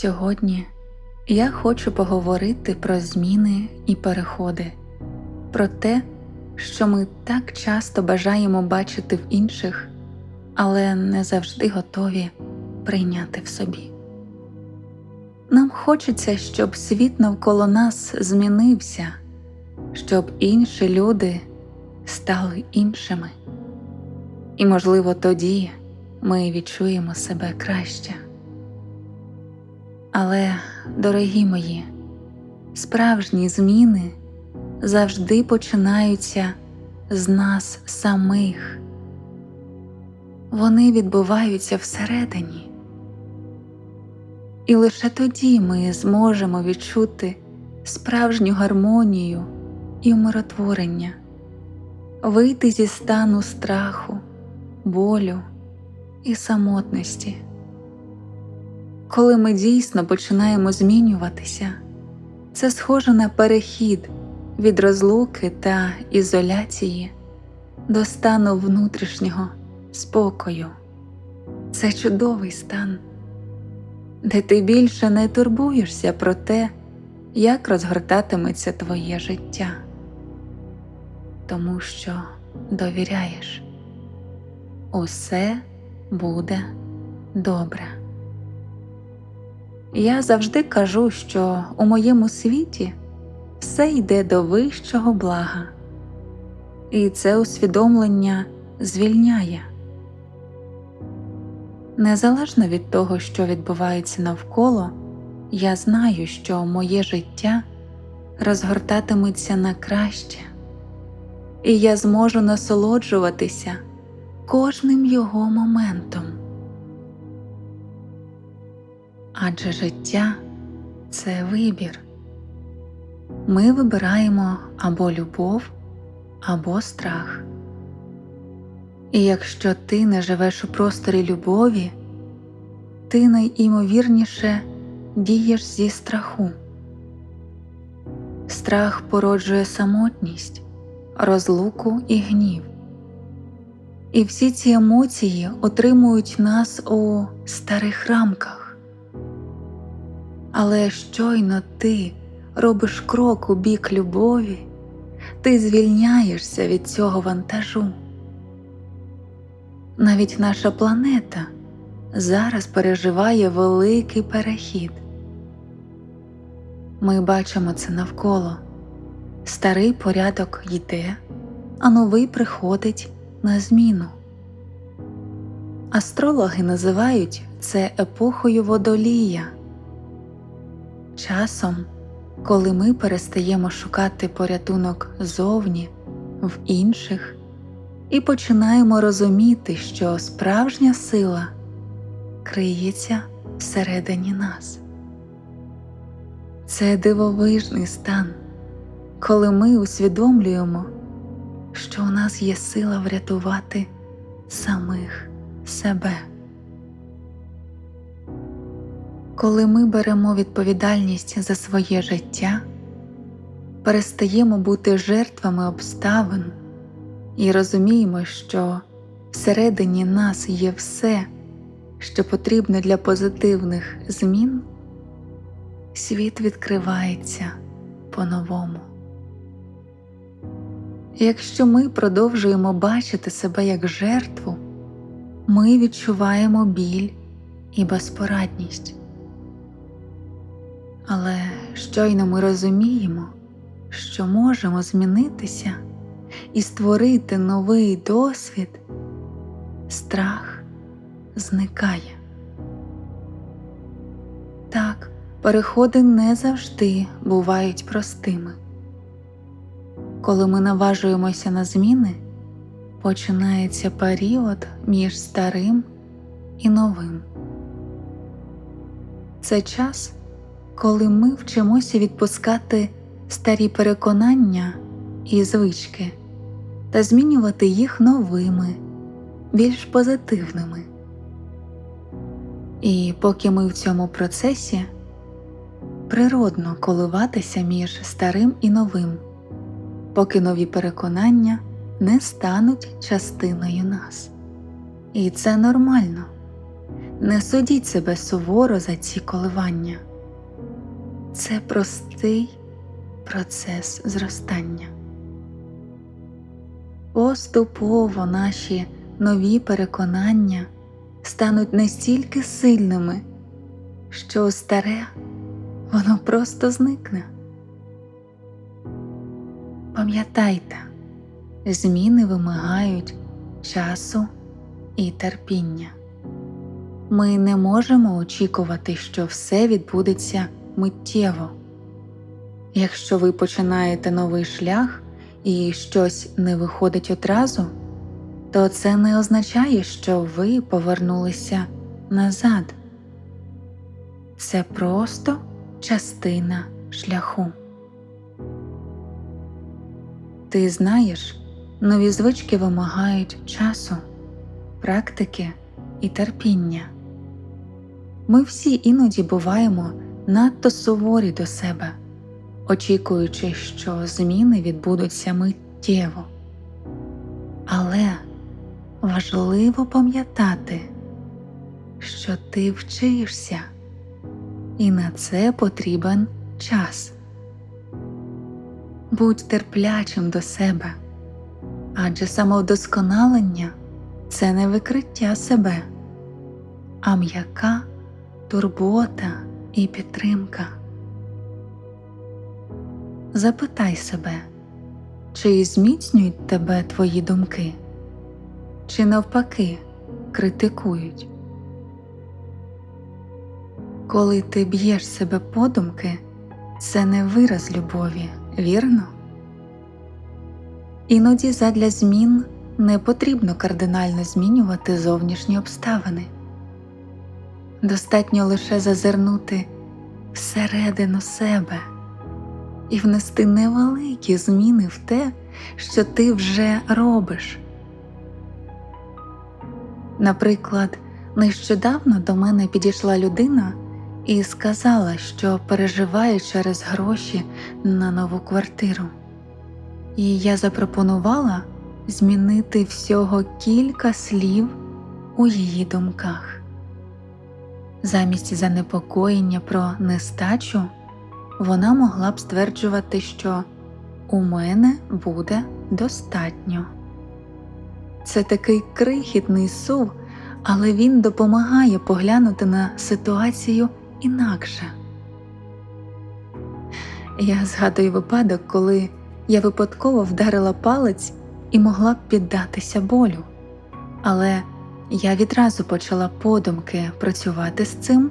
Сьогодні я хочу поговорити про зміни і переходи, про те, що ми так часто бажаємо бачити в інших, але не завжди готові прийняти в собі. Нам хочеться, щоб світ навколо нас змінився, щоб інші люди стали іншими. І, можливо, тоді ми відчуємо себе краще. Але, дорогі мої, справжні зміни завжди починаються з нас самих. Вони відбуваються всередині. І лише тоді ми зможемо відчути справжню гармонію і умиротворення, вийти зі стану страху, болю і самотності. Коли ми дійсно починаємо змінюватися, це схоже на перехід від розлуки та ізоляції до стану внутрішнього спокою. Це чудовий стан, де ти більше не турбуєшся про те, як розгортатиметься твоє життя, тому що довіряєш, усе буде добре. Я завжди кажу, що у моєму світі все йде до вищого блага, і це усвідомлення звільняє. Незалежно від того, що відбувається навколо, я знаю, що моє життя розгортатиметься на краще, і я зможу насолоджуватися кожним його моментом. Адже життя це вибір. Ми вибираємо або любов, або страх. І якщо ти не живеш у просторі любові, ти найімовірніше дієш зі страху. Страх породжує самотність, розлуку і гнів. І всі ці емоції отримують нас у старих рамках. Але щойно ти робиш крок у бік любові, ти звільняєшся від цього вантажу. Навіть наша планета зараз переживає великий перехід. Ми бачимо це навколо. Старий порядок йде, а новий приходить на зміну. Астрологи називають це епохою водолія. Часом, коли ми перестаємо шукати порятунок зовні в інших і починаємо розуміти, що справжня сила криється всередині нас. Це дивовижний стан, коли ми усвідомлюємо, що у нас є сила врятувати самих себе. Коли ми беремо відповідальність за своє життя, перестаємо бути жертвами обставин і розуміємо, що всередині нас є все, що потрібно для позитивних змін, світ відкривається по-новому. Якщо ми продовжуємо бачити себе як жертву, ми відчуваємо біль і безпорадність. Але щойно ми розуміємо, що можемо змінитися і створити новий досвід, страх зникає. Так, переходи не завжди бувають простими. Коли ми наважуємося на зміни, починається період між старим і новим. Це час, коли ми вчимося відпускати старі переконання і звички та змінювати їх новими, більш позитивними. І поки ми в цьому процесі природно коливатися між старим і новим, поки нові переконання не стануть частиною нас. І це нормально. Не судіть себе суворо за ці коливання. Це простий процес зростання. Поступово наші нові переконання стануть настільки сильними, що старе воно просто зникне. Пам'ятайте, зміни вимагають часу і терпіння. Ми не можемо очікувати, що все відбудеться миттєво. Якщо ви починаєте новий шлях і щось не виходить одразу, то це не означає, що ви повернулися назад. Це просто частина шляху. Ти знаєш, нові звички вимагають часу, практики і терпіння. Ми всі іноді буваємо надто суворі до себе, очікуючи, що зміни відбудуться миттєво. Але важливо пам'ятати, що ти вчишся, і на це потрібен час. Будь терплячим до себе, адже самовдосконалення це не викриття себе, а м'яка турбота і підтримка. Запитай себе, чи зміцнюють тебе твої думки, чи навпаки критикують. Коли ти б'єш себе подумки, це не вираз любові, вірно? Іноді задля змін не потрібно кардинально змінювати зовнішні обставини. Достатньо лише зазирнути всередину себе і внести невеликі зміни в те, що ти вже робиш. Наприклад, нещодавно до мене підійшла людина і сказала, що переживає через гроші на нову квартиру. І я запропонувала змінити всього кілька слів у її думках. Замість занепокоєння про нестачу вона могла б стверджувати, що у мене буде достатньо. Це такий крихітний сув, але він допомагає поглянути на ситуацію інакше. Я згадую випадок, коли я випадково вдарила палець і могла б піддатися болю, але я відразу почала подумки працювати з цим,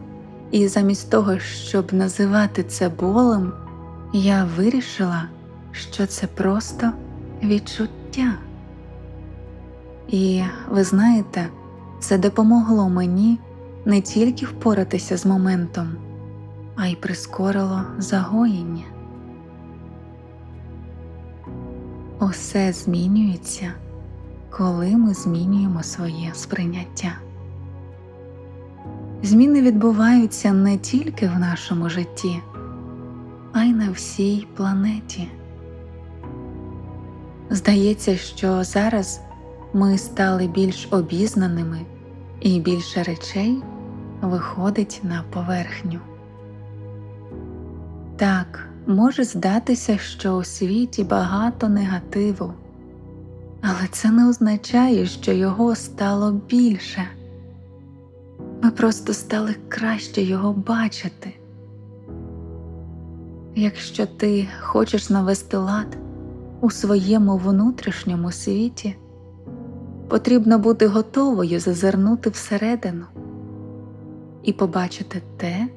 і замість того, щоб називати це болем, я вирішила, що це просто відчуття. І ви знаєте, це допомогло мені не тільки впоратися з моментом, а й прискорило загоєння. Усе змінюється коли ми змінюємо своє сприйняття. Зміни відбуваються не тільки в нашому житті, а й на всій планеті. Здається, що зараз ми стали більш обізнаними і більше речей виходить на поверхню. Так, може здатися, що у світі багато негативу але це не означає, що його стало більше. Ми просто стали краще його бачити. Якщо ти хочеш навести лад у своєму внутрішньому світі, потрібно бути готовою зазирнути всередину і побачити те,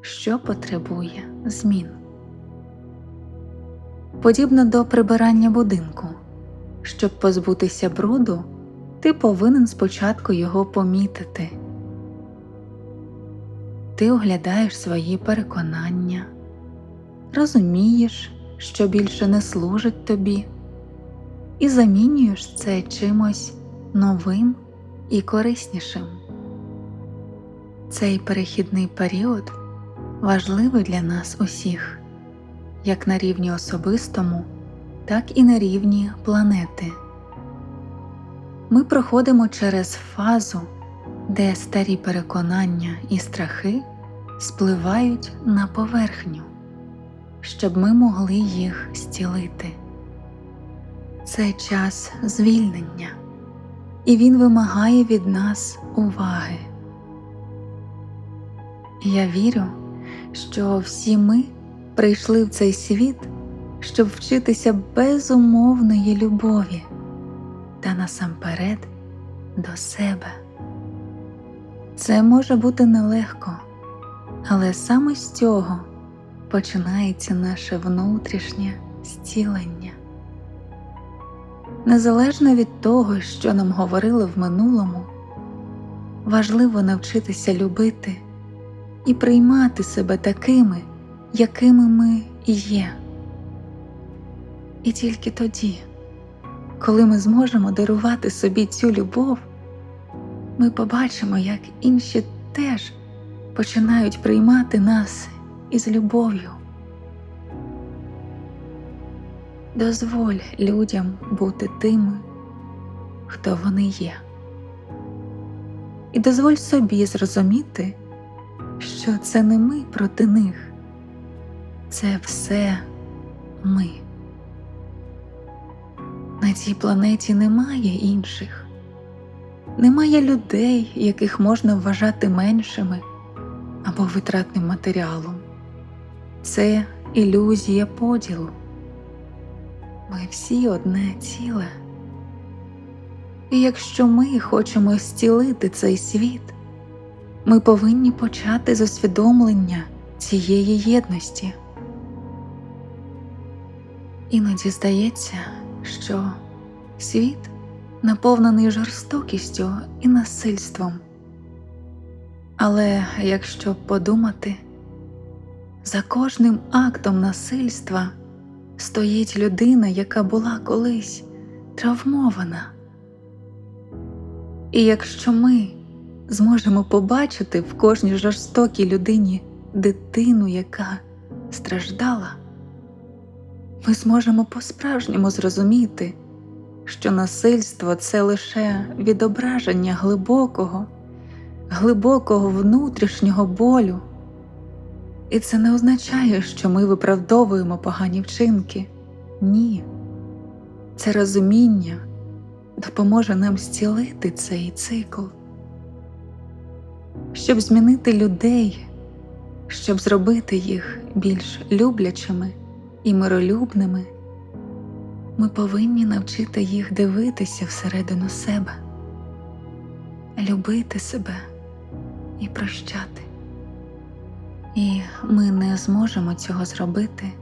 що потребує змін. Подібно до прибирання будинку. Щоб позбутися бруду, ти повинен спочатку його помітити. Ти оглядаєш свої переконання, розумієш, що більше не служить тобі, і замінюєш це чимось новим і кориснішим. Цей перехідний період важливий для нас усіх, як на рівні особистому так і на рівні планети. Ми проходимо через фазу, де старі переконання і страхи спливають на поверхню, щоб ми могли їх зцілити. Це час звільнення, і він вимагає від нас уваги. Я вірю, що всі ми прийшли в цей світ, щоб вчитися безумовної любові та насамперед до себе. Це може бути нелегко, але саме з цього починається наше внутрішнє зцілення. Незалежно від того, що нам говорили в минулому, важливо навчитися любити і приймати себе такими, якими ми є. І тільки тоді, коли ми зможемо дарувати собі цю любов, ми побачимо, як інші теж починають приймати нас із любов'ю. Дозволь людям бути тими, хто вони є, і дозволь собі зрозуміти, що це не ми проти них, це все ми. На цій планеті немає інших, немає людей, яких можна вважати меншими або витратним матеріалом. Це ілюзія поділу. Ми всі одне ціле. І якщо ми хочемо зцілити цей світ, ми повинні почати з усвідомлення цієї єдності. Іноді здається, що світ наповнений жорстокістю і насильством. Але якщо подумати, за кожним актом насильства стоїть людина, яка була колись травмована. І якщо ми зможемо побачити в кожній жорстокій людині дитину, яка страждала, ми зможемо по-справжньому зрозуміти, що насильство це лише відображення глибокого, глибокого внутрішнього болю. І це не означає, що ми виправдовуємо погані вчинки. Ні. Це розуміння допоможе нам зцілити цей цикл, щоб змінити людей, щоб зробити їх більш люблячими і миролюбними. Ми повинні навчити їх дивитися всередину себе, любити себе і прощати. І ми не зможемо цього зробити,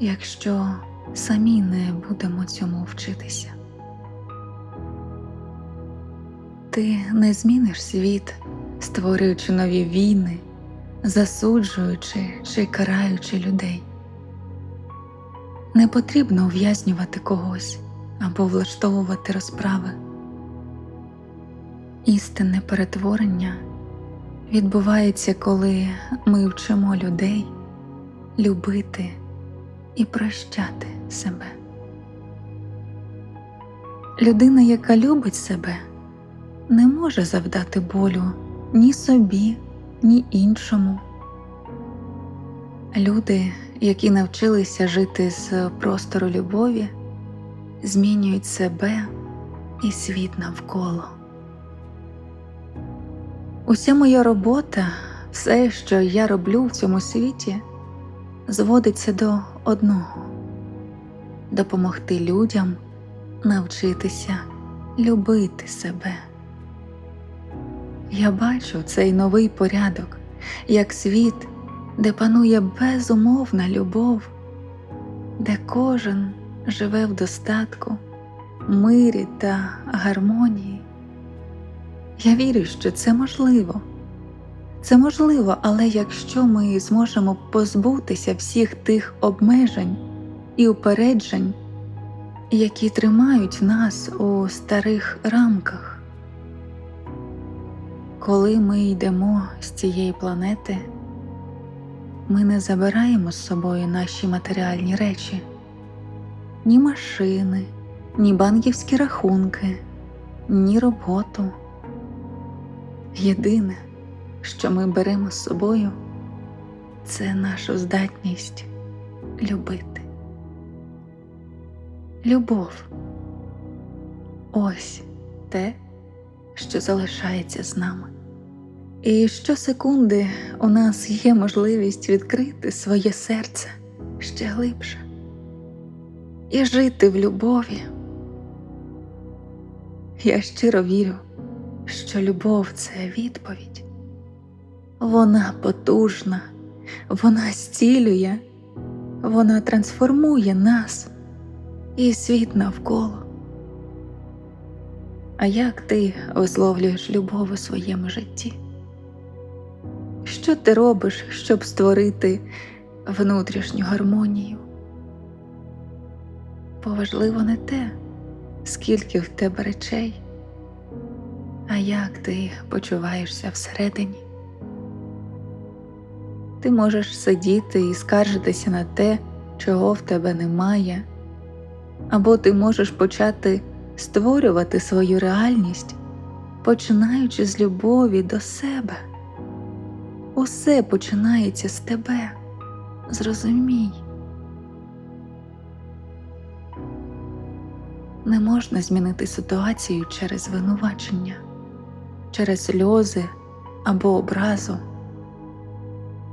якщо самі не будемо цьому вчитися. Ти не зміниш світ, створюючи нові війни, засуджуючи чи караючи людей. Не потрібно ув'язнювати когось або влаштовувати розправи. Істинне перетворення відбувається, коли ми вчимо людей любити і прощати себе. Людина, яка любить себе, не може завдати болю ні собі, ні іншому. Люди, які навчилися жити з простору любові, змінюють себе і світ навколо. Уся моя робота, все, що я роблю в цьому світі, зводиться до одного допомогти людям навчитися любити себе. Я бачу цей новий порядок як світ, де панує безумовна любов, де кожен живе в достатку, мирі та гармонії. Я вірю, що це можливо. Це можливо, але якщо ми зможемо позбутися всіх тих обмежень і упереджень, які тримають нас у старих рамках, коли ми йдемо з цієї планети, ми не забираємо з собою наші матеріальні речі, ні машини, ні банківські рахунки, ні роботу. Єдине, що ми беремо з собою, це нашу здатність любити. Любов ось те, що залишається з нами. І щосекунди у нас є можливість відкрити своє серце ще глибше і жити в любові. Я щиро вірю, що любов це відповідь. Вона потужна, вона зцілює, вона трансформує нас і світ навколо. А як ти висловлюєш любов у своєму житті? Що ти робиш, щоб створити внутрішню гармонію? Поважливо не те, скільки в тебе речей, а як ти почуваєшся всередині. Ти можеш сидіти і скаржитися на те, чого в тебе немає, або ти можеш почати створювати свою реальність, починаючи з любові до себе. Усе починається з тебе. Зрозумій. Не можна змінити ситуацію через звинувачення, через сльози або образу.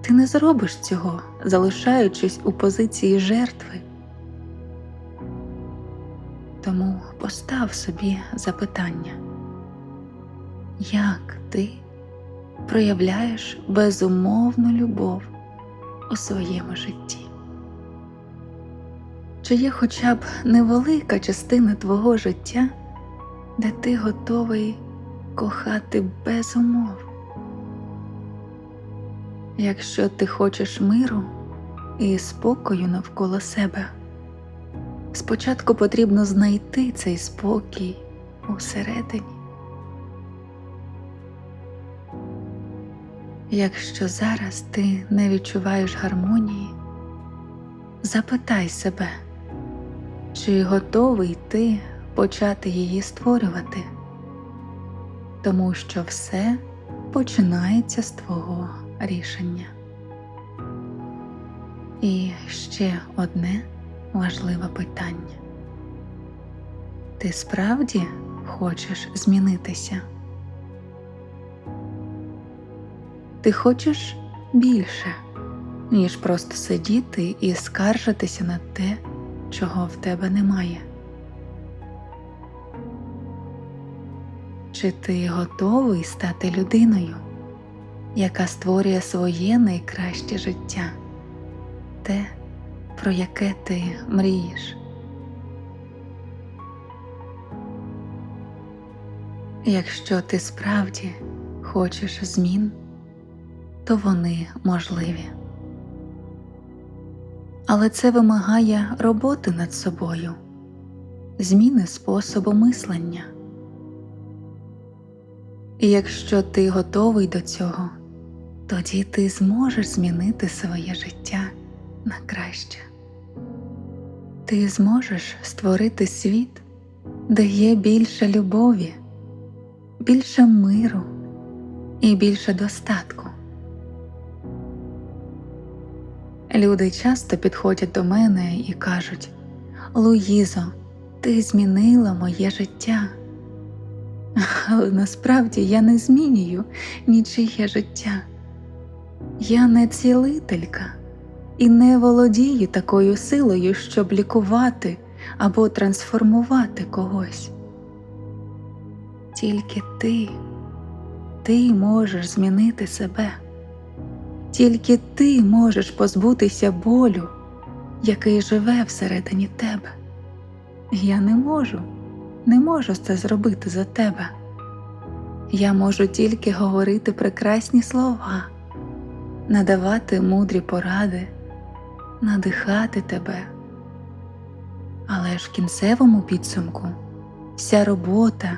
Ти не зробиш цього, залишаючись у позиції жертви. Тому постав собі запитання, як ти проявляєш безумовну любов у своєму житті? Чи є хоча б невелика частина твого життя, де ти готовий кохати без умов? Якщо ти хочеш миру і спокою навколо себе, спочатку потрібно знайти цей спокій усередині. Якщо зараз ти не відчуваєш гармонії, запитай себе, чи готовий ти почати її створювати, тому що все починається з твого рішення. І ще одне важливе питання. Ти справді хочеш змінитися? Ти хочеш більше, ніж просто сидіти і скаржитися на те, чого в тебе немає. Чи ти готовий стати людиною, яка створює своє найкраще життя, те, про яке ти мрієш? Якщо ти справді хочеш змін, то вони можливі. Але це вимагає роботи над собою, зміни способу мислення. І якщо ти готовий до цього, тоді ти зможеш змінити своє життя на краще. Ти зможеш створити світ, де є більше любові, більше миру і більше достатку. Люди часто підходять до мене і кажуть Луїзо, ти змінила моє життя. Але насправді я не змінюю нічиє життя. Я не цілителька і не володію такою силою, щоб лікувати або трансформувати когось. Тільки ти, ти можеш змінити себе. Тільки ти можеш позбутися болю, який живе всередині тебе. Я не можу, не можу це зробити за тебе. Я можу тільки говорити прекрасні слова, надавати мудрі поради, надихати тебе. Але ж в кінцевому підсумку вся робота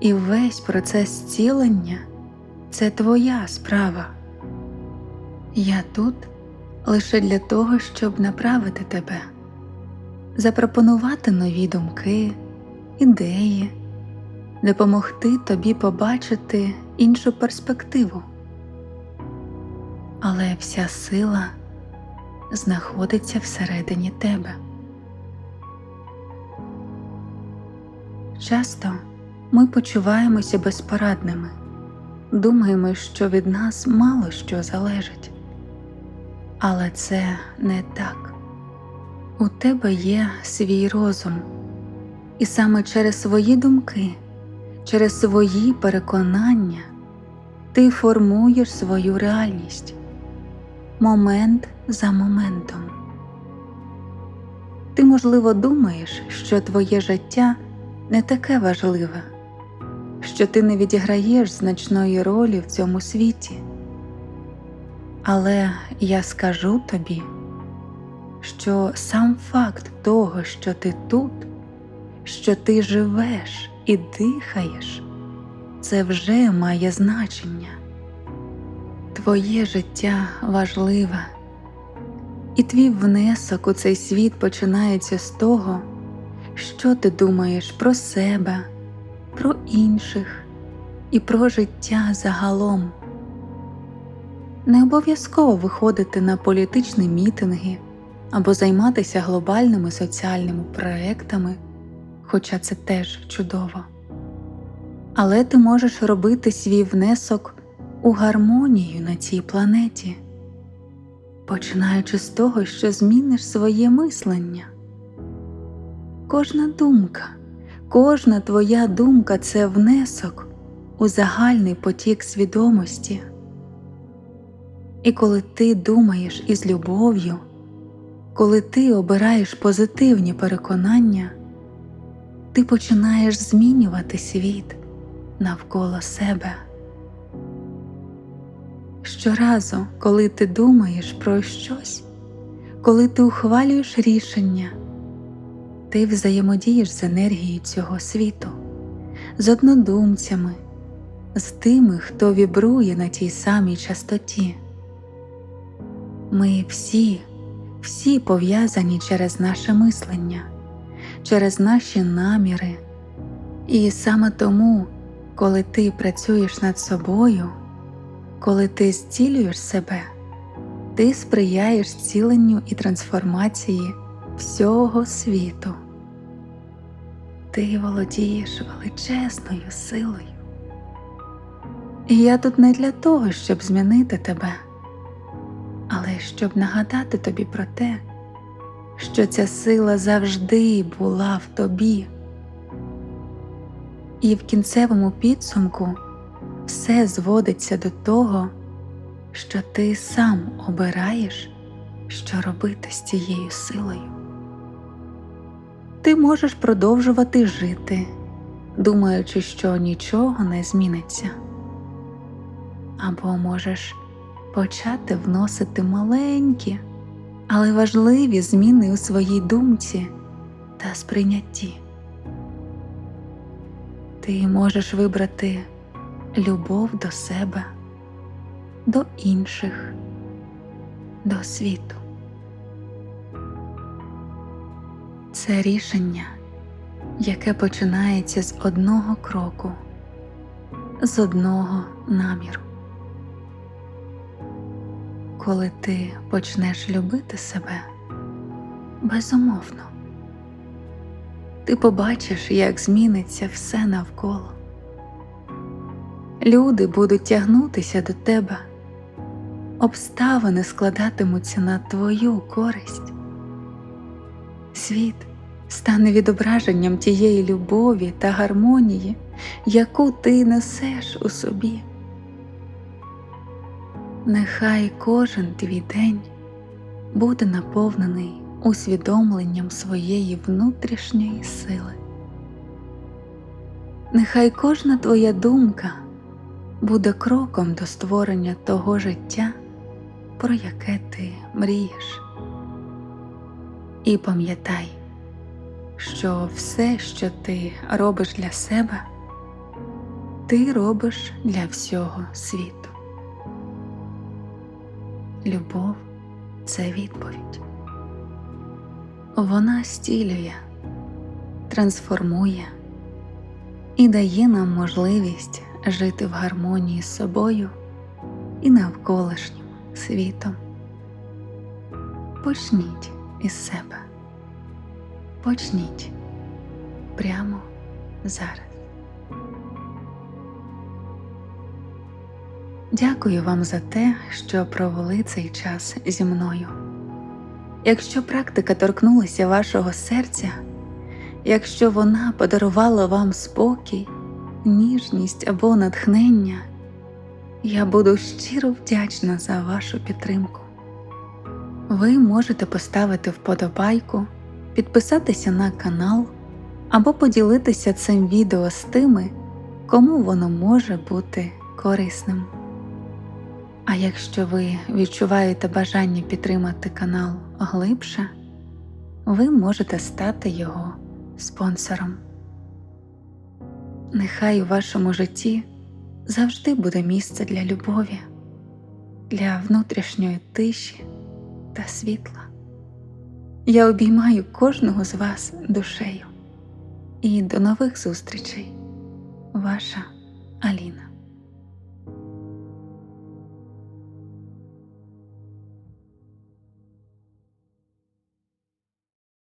і весь процес зцілення це твоя справа. Я тут лише для того, щоб направити тебе, запропонувати нові думки, ідеї, допомогти тобі побачити іншу перспективу. Але вся сила знаходиться всередині тебе. Часто ми почуваємося безпорадними, думаємо, що від нас мало що залежить. Але це не так. У тебе є свій розум, і саме через свої думки, через свої переконання ти формуєш свою реальність момент за моментом. Ти, можливо, думаєш, що твоє життя не таке важливе, що ти не відіграєш значної ролі в цьому світі. Але я скажу тобі, що сам факт того, що ти тут, що ти живеш і дихаєш, це вже має значення. Твоє життя важливе, і твій внесок у цей світ починається з того, що ти думаєш про себе, про інших і про життя загалом. Не обов'язково виходити на політичні мітинги або займатися глобальними соціальними проектами, хоча це теж чудово. Але ти можеш робити свій внесок у гармонію на цій планеті, починаючи з того, що зміниш своє мислення. Кожна думка, кожна твоя думка це внесок у загальний потік свідомості. І коли ти думаєш із любов'ю, коли ти обираєш позитивні переконання, ти починаєш змінювати світ навколо себе. Щоразу, коли ти думаєш про щось, коли ти ухвалюєш рішення, ти взаємодієш з енергією цього світу, з однодумцями, з тими, хто вібрує на тій самій частоті. Ми всі, всі пов'язані через наше мислення, через наші наміри, і саме тому, коли ти працюєш над собою, коли ти зцілюєш себе, ти сприяєш зціленню і трансформації всього світу. Ти володієш величезною силою. І я тут не для того, щоб змінити тебе але щоб нагадати тобі про те, що ця сила завжди була в тобі. І в кінцевому підсумку все зводиться до того, що ти сам обираєш, що робити з цією силою. Ти можеш продовжувати жити, думаючи, що нічого не зміниться, або можеш почати вносити маленькі, але важливі зміни у своїй думці та сприйнятті. Ти можеш вибрати любов до себе, до інших, до світу. Це рішення, яке починається з одного кроку, з одного наміру коли ти почнеш любити себе безумовно, ти побачиш, як зміниться все навколо. Люди будуть тягнутися до тебе, обставини складатимуться на твою користь. Світ стане відображенням тієї любові та гармонії, яку ти несеш у собі. Нехай кожен твій день буде наповнений усвідомленням своєї внутрішньої сили. Нехай кожна твоя думка буде кроком до створення того життя, про яке ти мрієш. І пам'ятай, що все, що ти робиш для себе, ти робиш для всього світу. Любов це відповідь. Вона стілює, трансформує і дає нам можливість жити в гармонії з собою і навколишнім світом. Почніть із себе. Почніть прямо зараз. Дякую вам за те, що провели цей час зі мною. Якщо практика торкнулася вашого серця, якщо вона подарувала вам спокій, ніжність або натхнення, я буду щиро вдячна за вашу підтримку. Ви можете поставити вподобайку, підписатися на канал або поділитися цим відео з тими, кому воно може бути корисним. А якщо ви відчуваєте бажання підтримати канал глибше, ви можете стати його спонсором. Нехай у вашому житті завжди буде місце для любові, для внутрішньої тиші та світла. Я обіймаю кожного з вас душею. І до нових зустрічей, ваша Аліна.